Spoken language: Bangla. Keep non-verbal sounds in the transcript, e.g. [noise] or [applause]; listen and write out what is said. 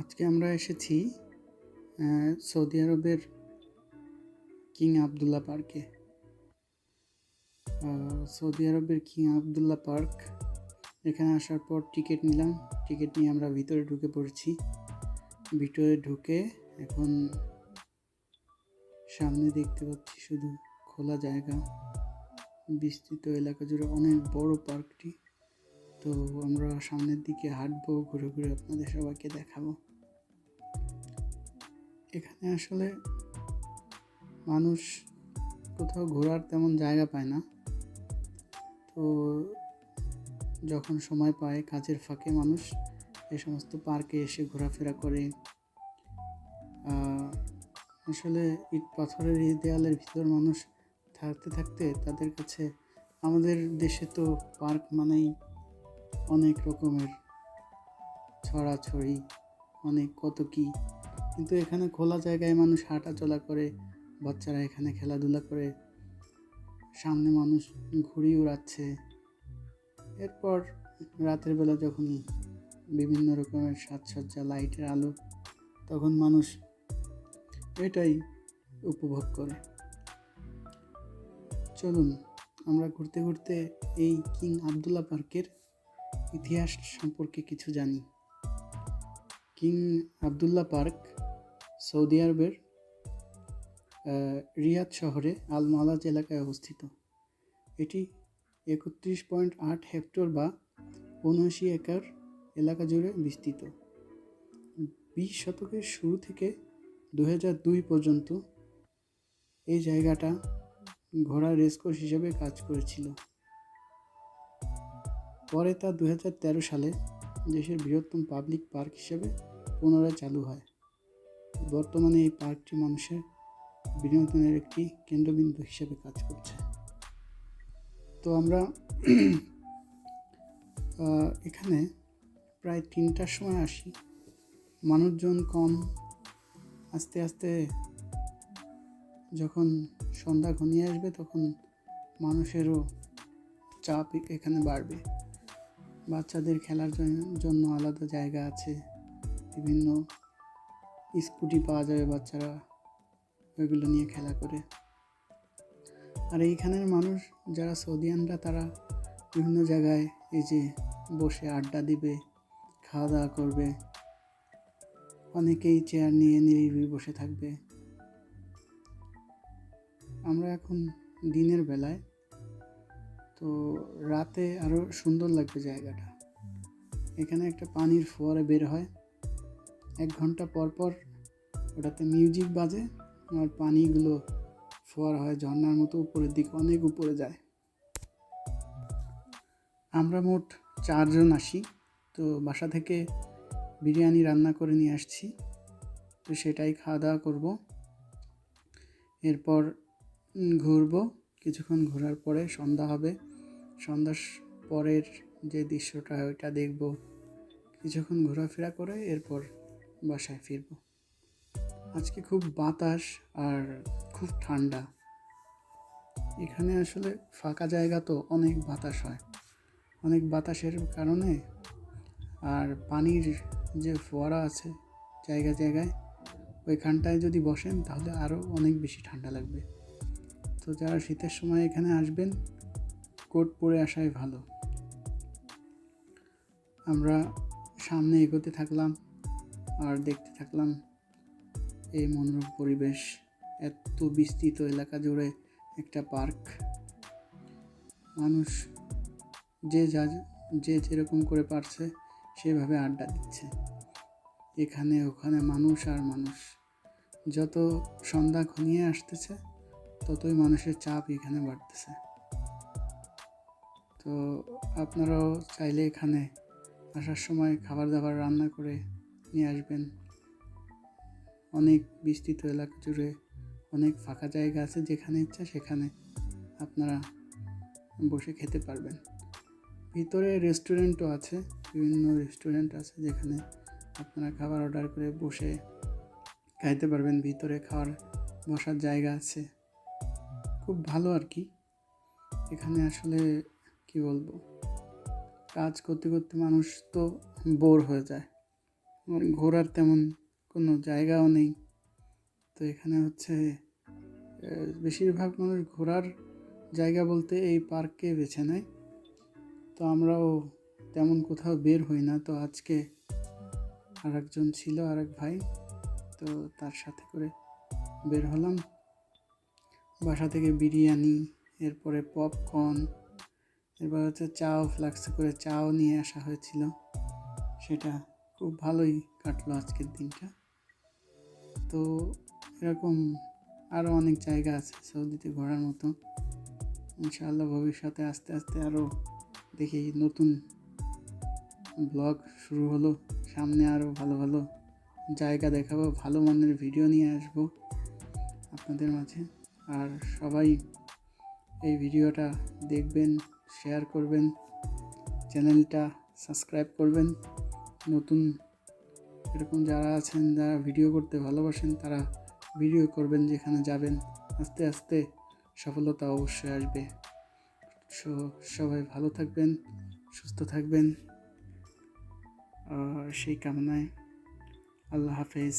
আজকে আমরা এসেছি সৌদি আরবের কিং আবদুল্লাহ পার্কে। সৌদি আরবের কিং আবদুল্লাহ পার্ক, এখানে আসার পর টিকিট নিলাম। টিকিট নিয়ে আমরা ভিতরে ঢুকে পড়েছি। ভিতরে ঢুকে এখন সামনে দেখতে পাচ্ছি শুধু খোলা জায়গা। বিস্তৃত এলাকা জুড়ে অনেক বড় পার্কটি। তো আমরা সামনের দিকে হাঁটবো, ঘুরে ঘুরে আপনাদের সবাইকে দেখাবো। এখানে আসলে মানুষ কোথাও ঘোরার তেমন জায়গা পায় না। তো যখন সময় পায় কাজের ফাঁকে মানুষ এই সমস্ত পার্কে এসে ঘোরাফেরা করে। আসলে ইট পাথরের এই দেয়ালের ভিতর মানুষ থাকতে থাকতে তাদের কাছে আমাদের দেশে তো পার্ক মানেই অনেক রকমের ছড়াছড়ি, অনেক কত কি কিন্তু এখানে খোলা জায়গায় মানুষ হাঁটা চলা করে, বাচ্চারা এখানে খেলাধুলা করে, সামনে মানুষ ঘুড়ি উড়াচ্ছে এরপর রাতের বেলা যখন বিভিন্ন রকমের সাজসজ্জা, লাইটের আলো, তখন মানুষ এটাই উপভোগ করে। চলুন, আমরা ঘুরতে ঘুরতে এই কিং আবদুল্লাহ পার্কের ইতিহাস সম্পর্কে কিছু জানি। কিং আবদুল্লাহ পার্ক সৌদি আরবের রিয়াদ শহরে আল মালাজ এলাকায় অবস্থিত। এটি একত্রিশ পয়েন্ট আট হেক্টর বা উনআশি একর এলাকা জুড়ে বিস্তৃত। বিশ শতকের শুরু থেকে দু দুই পর্যন্ত এই জায়গাটা ঘোড়া রেসকোর্স হিসেবে কাজ করেছিল। পরে তা দু হাজার তেরো সালে দেশের বৃহত্তম পাবলিক পার্ক হিসেবে পুনরায় চালু হয়। বর্তমানে এই পার্কটি মানুষের বিনোদনের একটি কেন্দ্রবিন্দু হিসেবে কাজ করছে। তো আমরা [clears throat] এখানে প্রায় তিনটার সময় আসি। মানুষজন কম। আস্তে আস্তে যখন সন্ধ্যা ঘনিয়ে আসবে তখন মানুষেরও চাপ এখানে বাড়বে। বাচ্চাদের খেলার জন্য আলাদা জায়গা আছে। বিভিন্ন স্কুটি পাওয়া যাবে বাচ্চারা, ওইগুলো নিয়ে খেলা করে। আর এইখানের মানুষ যারা সৌদিয়ানরা, তারা বিভিন্ন জায়গায় এই যে বসে আড্ডা দিবে, খাওয়া দাওয়া করবে। অনেকেই চেয়ার নিয়ে নিরিবিলি বসে থাকবে। আমরা এখন দিনের বেলায়, তো রাতে আরও সুন্দর লাগবে জায়গাটা। এখানে একটা পানির ফোয়ারা বের হয়। এক ঘণ্টা পর পর ওটাতে মিউজিক বাজে আর পানিগুলো ফোয়ার হয় ঝর্নার মতো উপরের দিকে, অনেক উপরে যায়। আমরা মোট চারজন আসি, তো বাসা থেকে বিরিয়ানি রান্না করে নিয়ে আসছি, তো সেটাই খাওয়া দাওয়া করব। এরপর ঘুরবো, কিছুক্ষণ ঘোরার পরে সন্ধ্যা হবে। সন্ধ্যার পরের যে দৃশ্যটা ওইটা দেখব। কিছুক্ষণ ঘোরাফেরা করে এরপর বাসায় ফিরবো। আজকে খুব বাতাস আর খুব ঠান্ডা। এখানে আসলে ফাঁকা জায়গা তো অনেক বাতাস হয়। অনেক বাতাসের কারণে আর পানির যে ফোয়ারা আছে জায়গা জায়গায়, ওইখানটায় যদি বসেন তাহলে আরও অনেক বেশি ঠান্ডা লাগবে। তো যারা শীতের সময় এখানে আসবেন, কোট পরে আসাই ভালো। আমরা সামনে এগোতে থাকলাম। আর দেখতে থাকলাম এই মনোরম পরিবেশ, এত বিস্তৃত এলাকা জুড়ে একটা পার্ক। মানুষ যে যা, যে যেরকম করে পারছে, সেভাবে আড্ডা দিচ্ছে। এখানে, ওখানে মানুষ আর মানুষ। যত সন্ধ্যা ঘনিয়ে আসতেছে, ততই মানুষের চাপ এখানে বাড়তেছে। তো আপনারাও চাইলে এখানে আসার সময় খাবার দাবার রান্না করে নিয়ে আসবেন। অনেক বিস্তৃত এলাকা জুড়ে অনেক ফাঁকা জায়গা আছে, যেখানে ইচ্ছা সেখানে আপনারা বসে খেতে পারবেন। ভিতরে রেস্টুরেন্টও আছে, বিভিন্ন রেস্টুরেন্ট আছে যেখানে আপনারা খাবার অর্ডার করে বসে খাইতে পারবেন। ভিতরে খাওয়ার, বসার জায়গা আছে। খুব ভালো আর কি। এখানে আসলে কি বলব? কাজ করতে করতে মানুষ তো বোর হয়ে যায়। আমার ঘোরার তেমন কোনো জায়গাও নেই। তো এখানে হচ্ছে বেশিরভাগ মানুষ ঘোরার জায়গা বলতে এই পার্ককে বেছে নেয়। তো আমরাও তেমন কোথাও বের হই না। তো আজকে আর একজন ছিল আর এক ভাই, তো তার সাথে করে বের হলাম। বাসা থেকে বিরিয়ানি, এরপরে পপকর্ন, এরপর হচ্ছে চাও, ফ্লাক্সে করে চাও নিয়ে আসা হয়েছিল। সেটা খুব ভালোই কাটলো আজকের দিনটা। তো এরকম আরও অনেক জায়গা আছে সৌদিতে ঘোরার মতো। ইনশাআল্লাহ ভবিষ্যতে আস্তে আস্তে আরও দেখি নতুন ব্লগ শুরু হলো। সামনে আরও ভালো ভালো জায়গা দেখাবো, ভালো মানের ভিডিও নিয়ে আসব আপনাদের মাঝে। আর সবাই এই ভিডিওটা দেখবেন, শেয়ার করবেন, চ্যানেলটা সাবস্ক্রাইব করবেন। নতুন এরকম যারা আছেন, যারা ভিডিও করতে ভালোবাসেন, তারা ভিডিও করবেন যেখানে যাবেন। আস্তে আস্তে সফলতা অবশ্যই আসবে। সো, সবাই ভালো থাকবেন, সুস্থ থাকবেন। সেই কামনায় আল্লাহ হাফেজ।